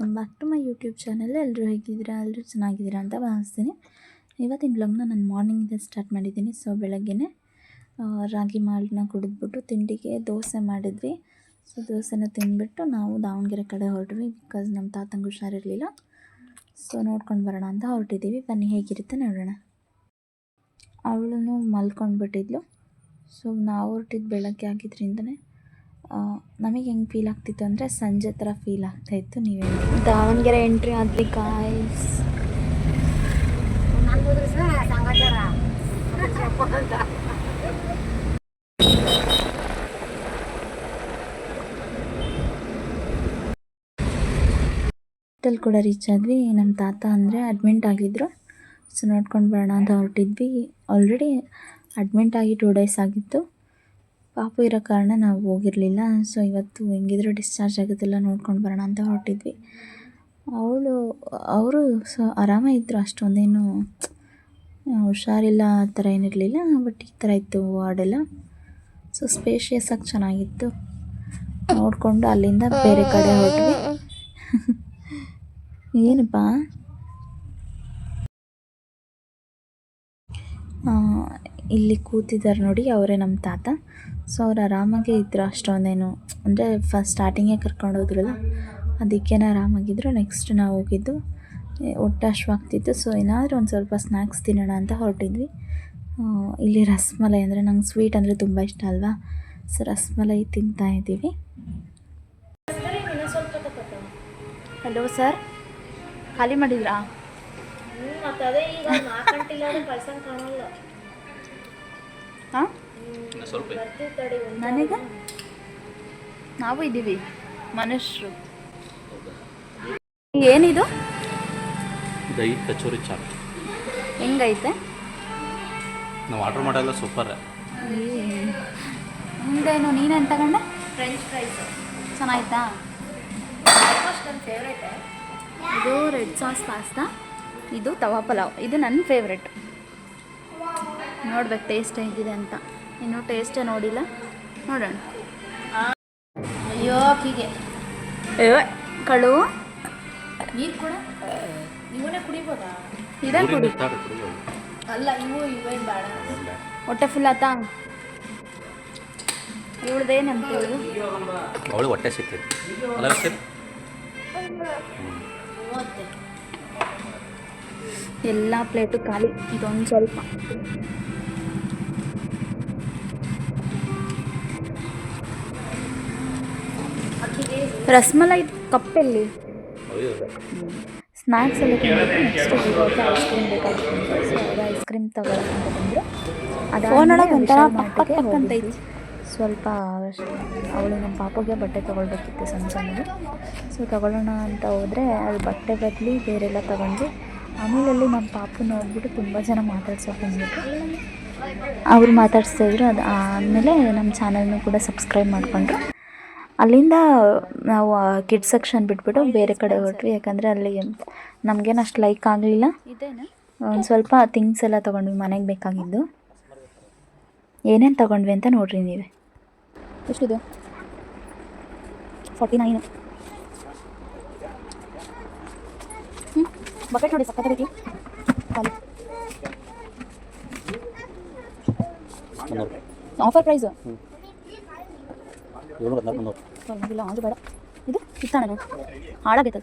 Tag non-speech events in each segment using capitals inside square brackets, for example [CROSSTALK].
Welcome back to my YouTube channel. ಎಲ್ಲರೂ ಹೇಗಿದ್ದೀರಾ? ಎಲ್ಲರೂ ಚೆನ್ನಾಗಿದ್ದೀರಾ ಅಂತ ಭಾವಿಸ್ತೀನಿ. ಇವತ್ತಿನ ಬ್ಲಾಗ್ನ ನಾನು ಮಾರ್ನಿಂಗಿಂದ ಸ್ಟಾರ್ಟ್ ಮಾಡಿದ್ದೀನಿ. ಸೊ ಬೆಳಗ್ಗೆನೆ ರಾಗಿ ಮಾಲ್ಟನ್ನ ಕುಡಿದ್ಬಿಟ್ಟು ತಿಂಡಿಗೆ ದೋಸೆ ಮಾಡಿದ್ವಿ. ಸೊ ದೋಸೆನ ತಿಂದ್ಬಿಟ್ಟು ನಾವು ದಾವಣಗೆರೆ ಕಡೆ ಹೊರಟ್ವಿ ಬಿಕಾಸ್ ನಮ್ಮ ತಾತಂಗೆ ಹುಷಾರಿರಲಿಲ್ಲ. ಸೊ ನೋಡ್ಕೊಂಡು ಬರೋಣ ಅಂತ ಹೊರಟಿದ್ದೀವಿ. ಬನ್ನಿ, ಹೇಗಿರುತ್ತೆ ನೋಡೋಣ. ಅವಳನ್ನು ಮಲ್ಕೊಂಡ್ಬಿಟ್ಟಿದ್ಲು. ಸೊ ನಾವು ಹೊರಟಿದ್ದು ಬೆಳಗ್ಗೆ ಆಗಿದ್ರಿಂದನೇ ನಮಗೆ ಹೆಂಗೆ ಫೀಲ್ ಆಗ್ತಿತ್ತು ಅಂದರೆ ಸಂಜೆ ಥರ ಫೀಲ್ ಆಗ್ತಾಯಿತ್ತು ನೀವೇ ದಾವಣಗೆರೆ ಎಂಟ್ರಿ ಆದ್ವಿ ಕಾಯ್ಸ್ ಹಾಸ್ಪಿಟಲ್ ಕೂಡ ರೀಚ್ ಆದ್ವಿ. ನಮ್ಮ ತಾತ ಅಂದರೆ ಅಡ್ಮಿಂಟ್ ಆಗಿದ್ರು. ಸೊ ನೋಡ್ಕೊಂಡು ಬರೋಣ ಅಂತ ಹೊರಟಿದ್ವಿ. ಆಲ್ರೆಡಿ ಅಡ್ಮಿಂಟ್ ಆಗಿ ಟೂ ಡೇಸ್ ಆಗಿತ್ತು. ಪಾಪು ಇರೋ ಕಾರಣ ನಾವು ಹೋಗಿರಲಿಲ್ಲ. ಸೊ ಇವತ್ತು ಹೆಂಗಿದ್ರು ಡಿಸ್ಚಾರ್ಜ್ ಆಗೋದಿಲ್ಲ ನೋಡ್ಕೊಂಡು ಬರೋಣ ಅಂತ ಹೊರಟಿದ್ವಿ. ಅವಳು, ಅವರು ಸೊ ಆರಾಮೇ ಇದ್ದರು ಅಷ್ಟೊಂದೇನು ಹುಷಾರಿಲ್ಲ, ಆ ಥರ ಏನಿರಲಿಲ್ಲ ಬಟ್ ಈ ಥರ ಇತ್ತು ವಾರ್ಡೆಲ್ಲ ಸೊ ಸ್ಪೇಷಿಯಸ್ ಆಗಿ ಚೆನ್ನಾಗಿತ್ತು. ನೋಡಿಕೊಂಡು ಅಲ್ಲಿಂದ ಬೇರೆ ಕಡೆ ಹೊರಟ್ವಿ [LAUGHS] ಏನಪ್ಪ? ಇಲ್ಲಿ ಕೂತಿದ್ದಾರೆ ನೋಡಿ, ಅವರೇ ನಮ್ಮ ತಾತ. ಸೊ ಅವ್ರು ಆರಾಮಾಗೇ ಇದ್ರು ಅಷ್ಟೊಂದೇನು. ಅಂದರೆ ಫಸ್ಟ್ ಸ್ಟಾರ್ಟಿಂಗೇ ಕರ್ಕೊಂಡು ಹೋದ್ರಲ್ಲ ಅದಕ್ಕೇನೆ ಆರಾಮಾಗಿದ್ರು. ನೆಕ್ಸ್ಟ್ ನಾವು ಹೋಗಿದ್ದು ಒಟ್ಟು ಹೊಟ್ಟೆ ಹಶ್ವಾಗ್ತಿತ್ತು ಸೊ ಏನಾದರೂ ಒಂದು ಸ್ವಲ್ಪ ಸ್ನ್ಯಾಕ್ಸ್ ತಿನ್ನೋಣ ಅಂತ ಹೊರಟಿದ್ವಿ. ಇಲ್ಲಿ ರಸ್ಮಲೈ ಅಂದರೆ ನಂಗೆ ಸ್ವೀಟ್ ಅಂದರೆ ತುಂಬ ಇಷ್ಟ ಅಲ್ವಾ? ಸೊ ರಸ್ಮಲೈ ತಿಂತಾ ಇದ್ದೀವಿ. ಹಲೋ ಸರ್ ಖಾಲಿ ಮಾಡಿದ್ರಾ? ಮತ್ತೆ ಅದೇ ಈಗ ನಾಲ್ಕು ಗಂಟೆಲ್ಲ ಕಳ್ಸಂಗ್ ಕಾಣಲ್ಲ. ಹಾಂ ಸ್ವಲ್ಪ ನನಗೆ? ನಾವು ಇದ್ದೀವಿ. ಮನುಷ್ಯರು. ಏನಿದು? ದಹಿ ಕಚೋರಿ ಚಾಟ್. ಹೆಂಗೈತೆ? ನಾವು ಆರ್ಡರ್ ಮಾಡಲ್ಲ ಸೂಪರ್. ಮುಂದೇನು ನೀನೇನು ತಗೊಂಡೆ? ಫ್ರೆಂಚ್ ಫ್ರೈಸ್ ಚೆನ್ನಾಯ್ತಾ? ಆಲ್ಮೋಸ್ಟ್ ನನ್ನ ಫೇವ್ರೇಟ್ ಇದು ರೆಡ್ ಸಾಸ್ ಪಾಸ್ತಾ ಇದು ತವಾ ಪಲಾವ್. ಇದು ನನ್ನ ಫೇವ್ರೆಟ್ ನೋಡ್ಬೇಕು ಟೇಸ್ಟ್ ಹೇಗಿದೆ ಅಂತ. ಇನ್ನು ಟೇಸ್ಟೇ ನೋಡಿಲ್ಲ. ನೋಡೋಣ. ಅಯ್ಯೋ ಹೀಗೆ ಕಳು. ನೀರು ಕೂಡ? ಇವನೇ ಕುಡಿಬೋದಾ? ಇದನ್ನ ಕುಡಿ. ಅಲ್ಲ ಇವು ಇವೇನು ಬೇಡ. ಹೊಟ್ಟೆ ಫುಲ್ ಆತಾ? ಇವಳ್ದೇನಂತ ಅವಳು ಹೊಟ್ಟೆ ಸಿಗ್ತದೆ ಅಲ್ಲ ಸರ್ ಎಲ್ಲ ಪ್ಲೇಟು ಖಾಲಿ. ಇದೊಂದು ಸ್ವಲ್ಪ. ರಸ್ಮಲೈ ಕಪ್ಪೆಲ್ಲಿ. ಹೌದು. ಸ್ನ್ಯಾಕ್ಸ್ ಎಲ್ಲ ನೆಕ್ಸ್ಟ್ ಐಸ್ ಕ್ರೀಮ್ ಬೇಕಾಗಿತ್ತು ಐಸ್ ಕ್ರೀಮ್ ಅಂತ ಅದಾದ್ಮೇಲೆ. ಸ್ವಲ್ಪ ಅವಳು ನಮ್ಮ ಪಾಪಗೆ ಬಟ್ಟೆ ತೊಗೊಳ್ಬೇಕಿತ್ತು ಸಣ್ಣ ಸಣ್ಣದು. ಸೊ ತಗೊಳ್ಳೋಣ ಅಂತ ಹೋದರೆ ಅಲ್ಲಿ ಬಟ್ಟೆ ಬದಲಿ ಬೇರೆಲ್ಲ ತಗೊಂಡ್ವಿ. ಆಮೇಲೆ ಅಲ್ಲಿ ನಮ್ಮ ಪಾಪನ ಹೋಗ್ಬಿಟ್ಟು ತುಂಬ ಜನ ಮಾತಾಡ್ಸೋಕೆ ಬಂದ್ಬಿಟ್ಟು ಅವ್ರು ಮಾತಾಡಿಸ್ತಾ ಇದ್ರು. ಅದು ಆಮೇಲೆ ನಮ್ಮ ಚಾನಲ್ನು ಕೂಡ ಸಬ್ಸ್ಕ್ರೈಬ್ ಮಾಡಿಕೊಂಡ್ರು. ಅಲ್ಲಿಂದ ನಾವು ಕಿಡ್ ಸೆಕ್ಷನ್ ಬಿಟ್ಬಿಟ್ಟು ಬೇರೆ ಕಡೆ ಹೊರಟ್ವಿ. ಯಾಕಂದರೆ ಅಲ್ಲಿ ನಮಗೇನು ಅಷ್ಟು ಲೈಕ್ ಆಗಲಿಲ್ಲ. ಒಂದು ಸ್ವಲ್ಪ ಥಿಂಗ್ಸ್ ಎಲ್ಲ ತೊಗೊಂಡ್ವಿ ಮನೆಗೆ ಬೇಕಾಗಿದ್ದು. ಏನೇನು ತೊಗೊಂಡ್ವಿ ಅಂತ ನೋಡ್ರಿ ನೀವೇ. ಎಷ್ಟಿದು? ಫಾರ್ಟಿ ನೈನು ಹ್ಞೂ ಬಕೆಟ್ ನೋಡಿ ಸಕ್ಕತ್ತಾಗೈತಿ ಖಾಲಿ. ಆಫರ್ ಪ್ರೈಸು ಇಲ್ಲ, ಅದು ಬೇಡ. ಇದು ಇತ್ತಾಣ ನೋಡಿ.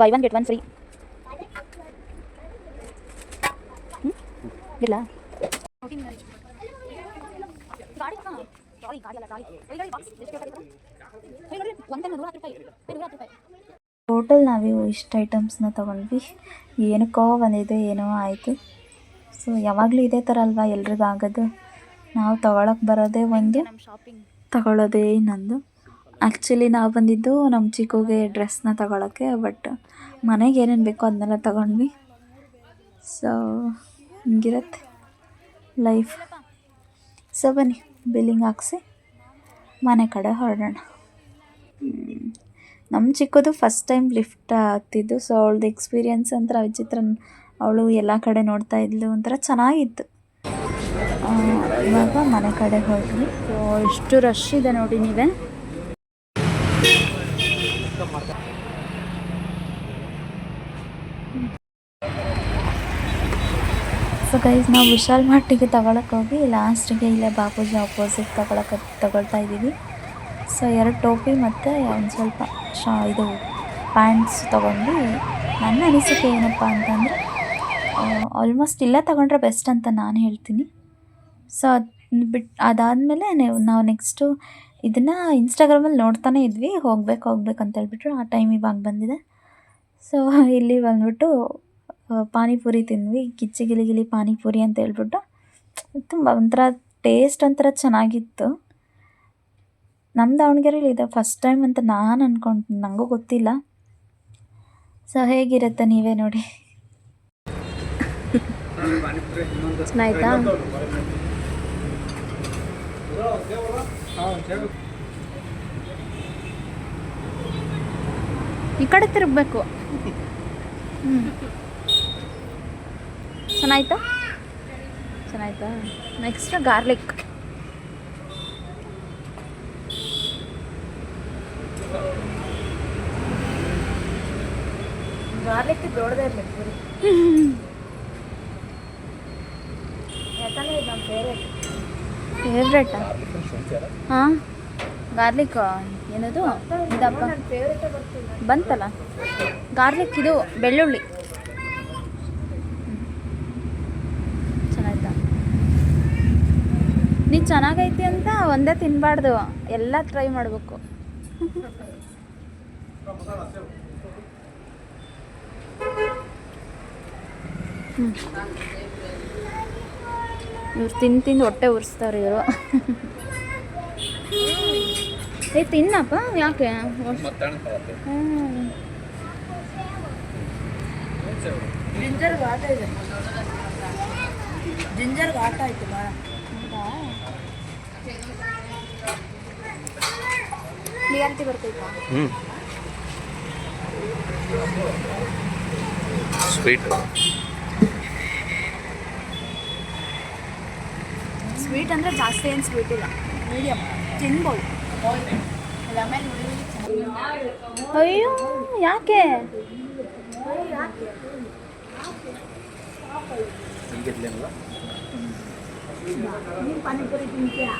Buy one get one free ಇಲ್ಲ ಟೋಟಲ್ ನಾವು ಇಷ್ಟು ಐಟಮ್ಸ್ನ ತೊಗೊಂಡ್ವಿ. ಏನಕ್ಕೋ ಬಂದಿದ್ದು ಏನೋ ಆಯಿತು. ಸೊ ಯಾವಾಗಲೂ ಇದೇ ಥರ ಅಲ್ವಾ ಎಲ್ರಿಗೂ ಆಗೋದು ನಾವು ತೊಗೊಳಕ್ಕೆ ಬರೋದೇ ಒಂದು. ತಗೊಳ್ಳೋದೇ ಇನ್ನೊಂದು ಆ್ಯಕ್ಚುಲಿ ನಾವು ಬಂದಿದ್ದು ನಮ್ಮ ಚಿಕ್ಕುಗೆ ಡ್ರೆಸ್ನ ತಗೊಳಕ್ಕೆ ಬಟ್ ಮನೆಗೆ ಏನೇನು ಬೇಕೋ ಅದನ್ನೆಲ್ಲ ತಗೊಂಡ್ವಿ. ಸೊ ಹಿಂಗಿರತ್ತೆ ಲೈಫ್ ಸೊ ಬನ್ನಿ ಬಿಲ್ಲಿಂಗ್ ಹಾಕ್ಸಿ, ಮನೆ ಕಡೆ ಹೊರಡೋಣ. ನಮ್ಮ ಚಿಕ್ಕದು ಫಸ್ಟ್ ಟೈಮ್ ಲಿಫ್ಟ್ ಆಗ್ತಿದ್ದು ಸೊ ಅವಳದು ಎಕ್ಸ್ಪೀರಿಯನ್ಸ್ ಅಂತ ವಿಚಿತ್ರ. ಅವಳು ಎಲ್ಲ ಕಡೆ ನೋಡ್ತಾ ಇದ್ಲು, ಒಂಥರ ಚೆನ್ನಾಗಿತ್ತು. ಇವಾಗ ಮನೆ ಕಡೆ ಹೋಗಿ ಸೊ ಇಷ್ಟು ರಶ್ ಇದೆ ನೋಡಿ ನೀವೇ. ಸೊ ಗೈಸ್ ನಾವು ವಿಶಾಲ್ ಮಾರ್ಟಿಗೆ ತಗೊಳಕ್ಕೆ ಹೋಗಿ ಲಾಸ್ಟಿಗೆ ಇಲ್ಲೇ ಬಾಪೂಜಿ ಅಪೋಸಿಟ್ ತಗೊಳಕ್ಕೆ ತಗೊಳ್ತಾ ಇದ್ದೀವಿ. ಸೊ ಎರಡು ಟೋಪಿ ಮತ್ತು ಒಂದು ಸ್ವಲ್ಪ ಶಾ, ಇದು ಪ್ಯಾಂಟ್ಸ್ ತೊಗೊಂಡು. ನನ್ನ ಅನಿಸಿಕೆ ಏನಪ್ಪ ಅಂತಂದರೆ ಆಲ್ಮೋಸ್ಟ್ ಇಲ್ಲ ತಗೊಂಡ್ರೆ ಬೆಸ್ಟ್ ಅಂತ ನಾನು ಹೇಳ್ತೀನಿ. ಸೊ ಅದು ಬಿಟ್ಟು ಅದಾದಮೇಲೆ ನಾವು ನೆಕ್ಸ್ಟು ಇದನ್ನು ಇನ್ಸ್ಟಾಗ್ರಾಮಲ್ಲಿ ನೋಡ್ತಾನೆ ಇದ್ವಿ. ಹೋಗ್ಬೇಕು ಹೋಗ್ಬೇಕು ಅಂತ ಹೇಳ್ಬಿಟ್ರು. ಆ ಟೈಮ್ ಇವಾಗ ಬಂದಿದೆ. ಸೊ ಇಲ್ಲಿ ಬಂದುಬಿಟ್ಟು ಪಾನಿಪುರಿ ತಿಂದ್ವಿ. ಕಿಚ್ಚಿ ಗಿಲಿ ಗಿಲಿ ಪಾನಿಪುರಿ ಅಂತ ಹೇಳ್ಬಿಟ್ಟು. ತುಂಬ ಒಂಥರ ಟೇಸ್ಟ್ ಒಂಥರ ಚೆನ್ನಾಗಿತ್ತು. ನಮ್ಮ ದಾವಣಗೆರೆಯಲ್ಲಿ ಇದೆ. ಫಸ್ಟ್ ಟೈಮ್ ಅಂತ ನಾನು ಅಂದ್ಕೊಂಡು ನನಗೂ ಗೊತ್ತಿಲ್ಲ. ಸೊ ಹೇಗಿರುತ್ತೆ ನೀವೇ ನೋಡಿ. ಚೆನ್ನಾಯ್ತಾ ಈ ಕಡೆ ತಿರುಗಬೇಕು ಹ್ಞೂ ಚೆನ್ನಾಯ್ತಾ ಚೆನ್ನಾಯ್ತಾ ನೆಕ್ಸ್ಟ್ ಗಾರ್ಲಿಕ್ ಗಾರ್ಲಿಕ್ ದೊಡ್ಡದೇ ಇರ್ಬೇಕು ಪೂರಿ ಯಾಕಂದ್ರೆ ಇದು ನಮ್ಮ ಫೇವ್ರೇಟ್ ಫೇವ್ರೇಟಾ ಹಾಂ? ಗಾರ್ಲಿಕ್ ಏನದು? ಇದಪ್ಪ? ಬಂತಲ್ಲ? ಗಾರ್ಲಿಕ್ ಇದು ಬೆಳ್ಳುಳ್ಳಿ. ಚೆನ್ನಾಯ್ತಾ ನೀ ಚೆನ್ನಾಗೈತಿ ಅಂತ ಒಂದೇ ತಿನ್ನಬಾರ್ದು ಎಲ್ಲ ಟ್ರೈ ಮಾಡಬೇಕು. ಇವ್ರು ತಿಂದು ತಿಂದು ಹೊಟ್ಟೆ ಉರಿಸ್ತಾರೆ ಇವರು. ಏ ತಿನ್ನಪ್ಪ ಯಾಕೆ? ಆಯ್ತು ಭಾಳ ಕ್ಲಿಯರಿಟಿ ಬರ್ತೈತಾ ಸ್ವೀಟ್ ಸ್ವೀಟ್ ಅಂದರೆ ಜಾಸ್ತಿ ಏನು ಸ್ವೀಟ್ ಇಲ್ಲ. ಮೀಡಿಯಮ್ ತಿನ್ಬೋದು. ಅಯ್ಯೋ ಯಾಕೆ? ಪಾನಿಪುರಿ ತಿಂತೀಯಾ?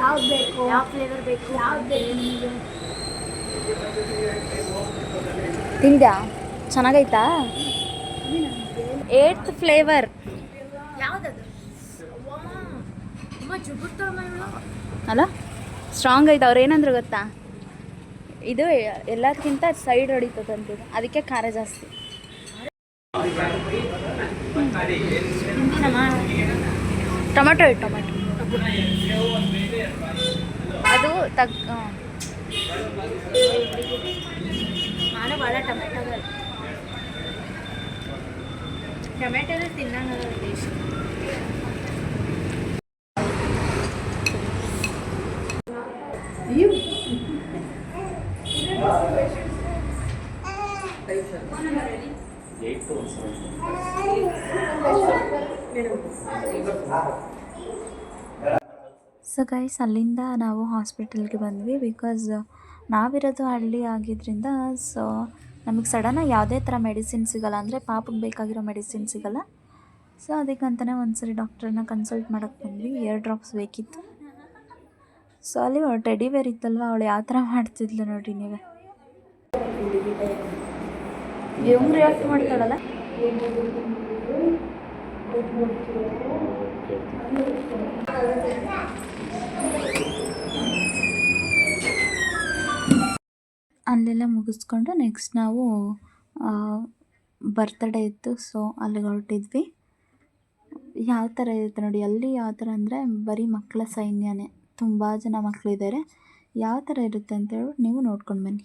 ಯಾವ್ದು ಬೇಕು? ಯಾವ ಫ್ಲೇವರ್ ಬೇಕು? ಯಾವ್ದು ಬೇಕು ನಿಮಗೆ? ತಿಂದ್ಯಾ? ಚೆನ್ನಾಗೈತಾ? ಏಟ್ತ್ ಫ್ಲೇವರ್ ಅಲ್ಲ ಸ್ಟ್ರಾಂಗ್ ಐತೆ ಅವ್ರು ಏನಂದ್ರು ಗೊತ್ತಾ? ಇದು ಎಲ್ಲದಕ್ಕಿಂತ ಸೈಡ್ ಹೊಡಿತದಂತೆ ಅದಕ್ಕೆ ಖಾರ ಜಾಸ್ತಿ. ಟೊಮೆಟೊ ಇಟ್ಟು ಟೊಮೆಟೊ. ಅದು ತಗ್ ನಾನು ಭಾಳ ಟೊಮೆಟೊ ಟೊಮೆಟೊ ತಿನ್ನಂಗ ಸೊ ಗೈಸ್ ಅಲ್ಲಿಂದ ನಾವು ಹಾಸ್ಪಿಟಲ್ಗೆ ಬಂದ್ವಿ ಬಿಕಾಸ್ ನಾವಿರೋದು ಹಳ್ಳಿ ಆಗಿದ್ದರಿಂದ ಸೊ ನಮಗೆ ಸಡನ್ನಾಗಿ ಯಾವುದೇ ಥರ ಮೆಡಿಸಿನ್ ಸಿಗಲ್ಲ ಅಂದರೆ ಪಾಪಕ್ಕೆ ಬೇಕಾಗಿರೋ ಮೆಡಿಸಿನ್ ಸಿಗಲ್ಲ. ಸೊ ಅದಕ್ಕಂತಲೇ ಒಂದ್ಸರಿ ಡಾಕ್ಟ್ರನ್ನ ಕನ್ಸಲ್ಟ್ ಮಾಡೋಕ್ಕೆ ಬಂದ್ವಿ. ಏರ್ ಡ್ರಾಪ್ಸ್ ಬೇಕಿತ್ತು. ಸೊ ಅಲ್ಲಿ ಟೆಡಿ ವೇರ್ ಇತ್ತಲ್ವ, ಅವಳು ಯಾವ ಥರ ಮಾಡ್ತಿದ್ಲು ನೋಡಿ ನೀವೇ. ಹೆಂಗೆ ರಿಯಾಕ್ಟ್ ಮಾಡ್ತಾಳಲ್ಲ? ಅಲ್ಲೆಲ್ಲ ಮುಗಿಸ್ಕೊಂಡು ನೆಕ್ಸ್ಟ್ ನಾವು ಬರ್ತಡೇ ಇತ್ತು ಸೊ ಅಲ್ಲಿಗೆ ಹೊರಟಿದ್ವಿ. ಯಾವ ಥರ ಇರುತ್ತೆ ನೋಡಿ, ಅಲ್ಲಿ ಯಾವ ಥರ ಅಂದರೆ ಬರೀ ಮಕ್ಕಳ ಸೈನ್ಯನೇ. ತುಂಬ ಜನ ಮಕ್ಕಳಿದ್ದಾರೆ ಯಾವ ಥರ ಇರುತ್ತೆ ಅಂತ ಹೇಳ್ಬಿಟ್ಟು ನೀವು ನೋಡ್ಕೊಂಡು ಬನ್ನಿ.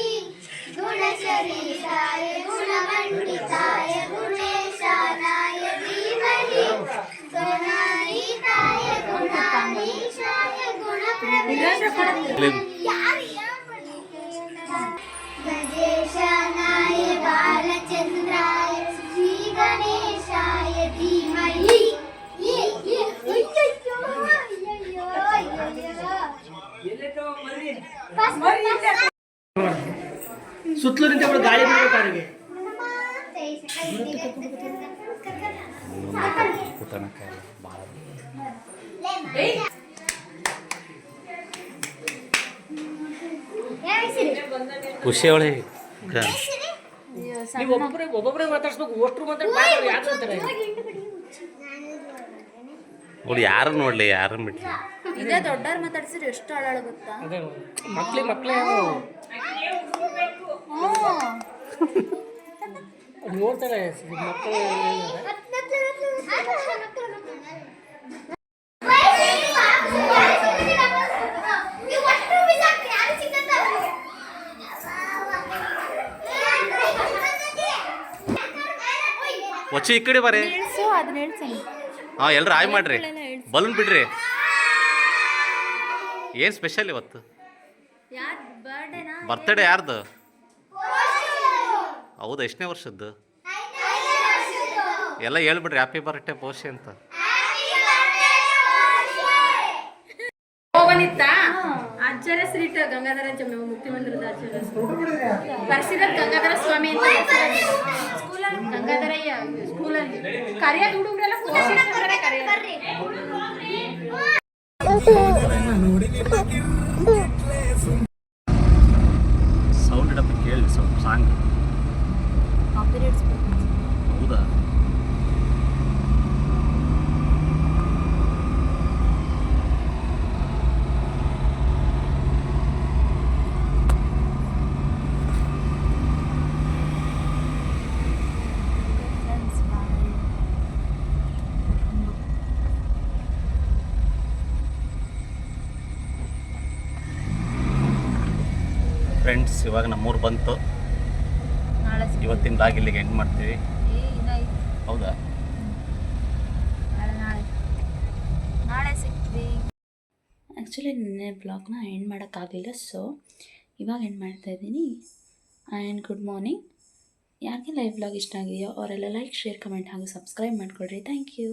गुणशरीराय गुणमण्डिताय गुणेशानाय धीमहि गुणानीताय गुणानीशाय गुणप्रवेशाय गजेशानाय बालचन्द्राय श्रीगणेशाय धीमहि మరి ಸುತ್ತಲೂ ನಿಂತ ಬಿಡು ಗಾಳಿ ಬಿಡ್ಬೇಕು ಅವ್ರಿಗೆ ಕೂತಣಕಾಯಿ ಭಾಳ ಖುಷಿ ಅವಳಿ. ನೀವು ಒಬ್ಬೊಬ್ಬರೇ ಒಬ್ಬೊಬ್ಬರೇ ಮಾತಾಡ್ಸ್ಬೇಕು ಅಷ್ಟ್ರು ಮಾತಾಡ್ತಾರೆ? ಯಾರು ಅಂತಾರೆ ಅವಳು ಯಾರು ನೋಡ್ಲಿ ಯಾರನ್ನ ಬಿಟ್ಲಿ ಇದೇ ದೊಡ್ಡವ್ರು ಮಾತಾಡ್ಸಿದ್ರೆ ಎಷ್ಟು ಹಾಳಾಳ ಗೊತ್ತಾ ಮಕ್ಳಿ ಮಕ್ಳೇ. ನೋಡ್ತಾರೆ ಮಕ್ಕಳು ವಚ್ಚಿ ಈ ಕಡೆ ಬರ್ರಿ ಹಾ ಎಲ್ರು ಆಯ್ ಮಾಡ್ರಿ. ಬಲೂನ್ ಬಿಡ್ರಿ. ಏನ್ ಸ್ಪೆಷಲ್ ಇವತ್ತು? ಬರ್ತಡೇ ಯಾರ್ದು? ಹೌದಾ ಎಷ್ಟನೇ ವರ್ಷದ್ದು? ಎಲ್ಲ ಹೇಳ್ಬಿಡ್ರಿ ಹ್ಯಾಪಿ ಬರ್ಡೇ ಪೋಷಿ ಅಂತ. ಹೋಗನಿತ್ತ? ಆಚಾರ್ಯ ಶ್ರೀಟ ಗಂಗಾಧರ ಆಚಾರ್ಯ. ಬರ್ಸಿದ ಗಂಗಾಧರ ಸ್ವಾಮಿ ಅಂತ ಸ್ಕೂಲಲ್ಲಿ ಗಂಗಾಧರಯ್ಯ ಸ್ಕೂಲಲ್ಲಿ. ಕರಿಯೋದು ಹುಡುಗರೆಲ್ಲ ಕರಿಯೋದು ಸೌಂಡ್ ಇಡಪ್ಪ ಕೇಳಿ ಸ್ವಲ್ಪ ಸಾಂಗ್. ಕಾಪಿರೇಟ್ಸ್ ಹೌದಾ ಫ್ರೆಂಡ್ಸ್ ಇವಾಗ ನಮ್ಮೂರು ಬಂತು. ಇವತ್ತಿನ ಲಾಗ್ ಇಲ್ಲಿಗೆ ಎಂಡ್ ಮಾಡ್ತೀವಿ. ಹೌದಾ? ಆ್ಯಕ್ಚುಲಿ ನಿನ್ನೆ ಬ್ಲಾಗ್ನ ಎಂಡ್ ಮಾಡೋಕ್ಕಾಗಲಿಲ್ಲ ಸೊ ಇವಾಗ ಎಂಡ್ ಮಾಡ್ತಾ ಇದ್ದೀನಿ. ಆ್ಯಂಡ್ ಗುಡ್ ಮಾರ್ನಿಂಗ್ ಯಾರಿಗೆ ಲೈವ್ ಬ್ಲಾಗ್ ಇಷ್ಟ ಆಗಿದೆಯೋ ಅವರೆಲ್ಲ ಲೈಕ್ ಶೇರ್ ಕಮೆಂಟ್ ಹಾಗೂ ಸಬ್ಸ್ಕ್ರೈಬ್ ಮಾಡಿಕೊಡ್ರಿ ಥ್ಯಾಂಕ್ ಯು